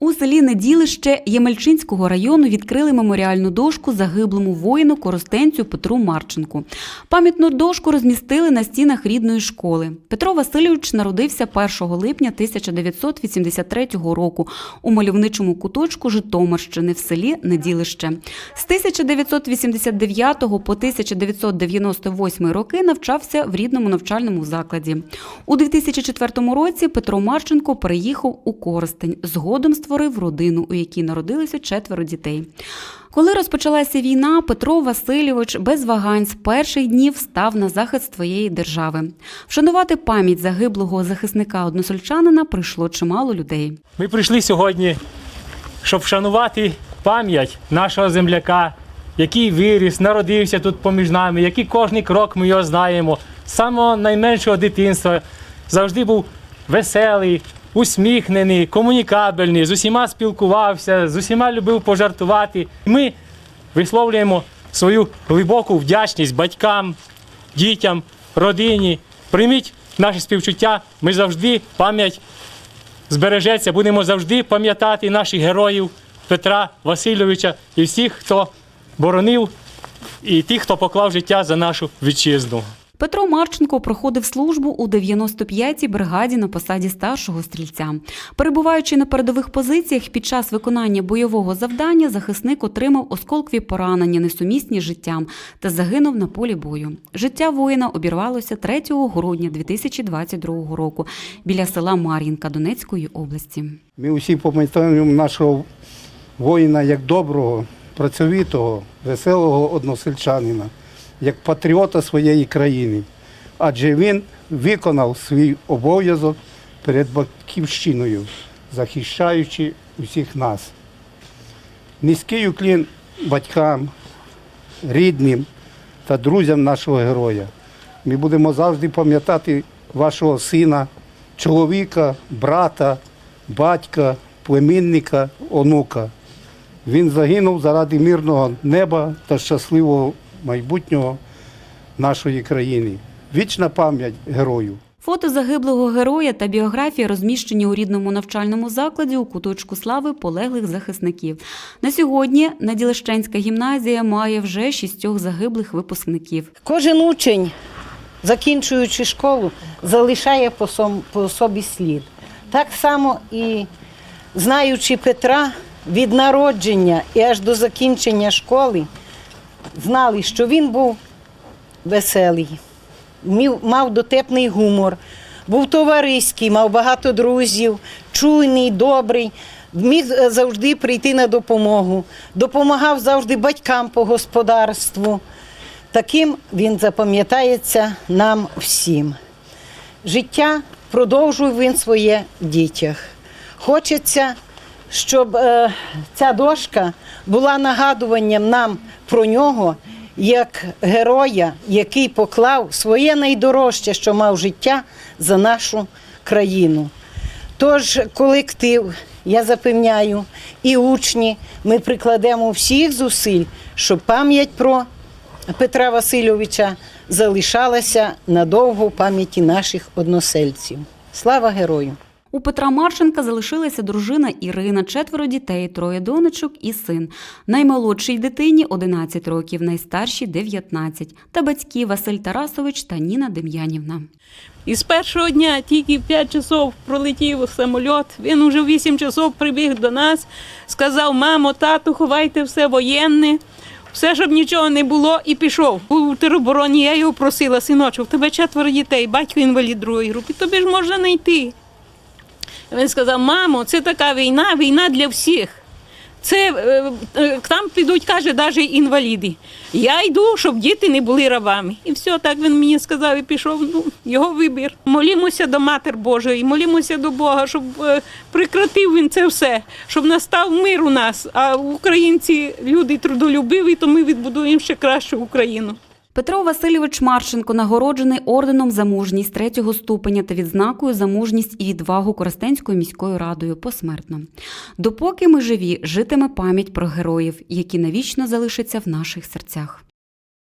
У селі Неділище Ємельчинського району відкрили меморіальну дошку загиблому воїну коростенцю Петру Марченку. Пам'ятну дошку розмістили на стінах рідної школи. Петро Васильович народився 1 липня 1983 року у мальовничому куточку Житомирщини в селі Неділище. З 1989 по 1998 роки навчався в рідному навчальному закладі. У 2004 році Петро Марченко переїхав у Коростень. Згодом створив родину, у якій народилося четверо дітей. Коли розпочалася війна, Петро Васильович без вагань з перших днів став на захист своєї держави. Вшанувати пам'ять загиблого захисника односельчанина прийшло чимало людей. Ми прийшли сьогодні, щоб вшанувати пам'ять нашого земляка, який виріс, народився тут поміж нами, який кожний крок ми його знаємо. З самого найменшого дитинства завжди був веселий, усміхнений, комунікабельний, з усіма спілкувався, з усіма любив пожартувати. Ми висловлюємо свою глибоку вдячність батькам, дітям, родині. Прийміть наше співчуття. Ми завжди пам'ять збережеться. Будемо завжди пам'ятати наших героїв Петра Васильовича і всіх, хто боронив, і тих, хто поклав життя за нашу вітчизну. Петро Марченко проходив службу у 95-й бригаді на посаді старшого стрільця. Перебуваючи на передових позиціях під час виконання бойового завдання, захисник отримав осколкові поранення, несумісні з життям, та загинув на полі бою. Життя воїна обірвалося 3 грудня 2022 року біля села Мар'їнка Донецької області. Ми усі пам'ятаємо нашого воїна як доброго, працьовитого, веселого односельчанина, як патріота своєї країни. Адже він виконав свій обов'язок перед батьківщиною, захищаючи усіх нас. Низький уклін батькам, рідним та друзям нашого героя. Ми будемо завжди пам'ятати вашого сина, чоловіка, брата, батька, племінника, онука. Він загинув заради мирного неба та щасливого майбутнього нашої країни. Вічна пам'ять герою. Фото загиблого героя та біографії розміщені у рідному навчальному закладі у куточку слави полеглих захисників. На сьогодні Наділещенська гімназія має вже шістьох загиблих випускників. Кожен учень, закінчуючи школу, залишає по сом- по собі слід. Так само і знаючи Петра від народження і аж до закінчення школи, знали, що він був веселий, мав дотепний гумор, був товариський, мав багато друзів, чуйний, добрий. Міг е, завжди прийти на допомогу, допомагав завжди батькам по господарству. Таким він запам'ятається нам всім. Життя продовжує він своє в дітях. Хочеться, щоб е, ця дошка була нагадуванням нам про нього як героя, який поклав своє найдорожче, що мав життя за нашу країну. Тож колектив, я запевняю, і учні, ми прикладемо всіх зусиль, щоб пам'ять про Петра Васильовича залишалася надовго в пам'яті наших односельців. Слава герою! У Петра Марченка залишилася дружина Ірина, четверо дітей, троє донечок і син. Наймолодшій дитині 11 років, найстаршій 19. Та батьки Василь Тарасович та Ніна Дем'янівна. І з першого дня тільки в 5 часов пролетів самоліт. Він уже в 8 часов прибіг до нас, сказав: мамо, тату, ховайте все воєнне. Все, щоб нічого не було, і пішов. У теробороні я його просила, синочок, в тебе четверо дітей, батько інвалід другої групи, тобі ж можна знайти. Він сказав: мамо, це така війна, війна для всіх. Це е, е, там підуть, каже, навіть інваліди. Я йду, щоб діти не були рабами. І все, так він мені сказав і пішов. Ну, його вибір. Молімося до Матер Божої, молімося до Бога, щоб е, прекратив він це все, щоб настав мир у нас. А українці люди трудолюбиві, то ми відбудуємо ще кращу Україну. Петро Васильович Марченко нагороджений орденом за мужність третього ступеня та відзнакою за мужність і відвагу Коростенською міською радою посмертно. Допоки ми живі, житиме пам'ять про героїв, які навічно залишаться в наших серцях.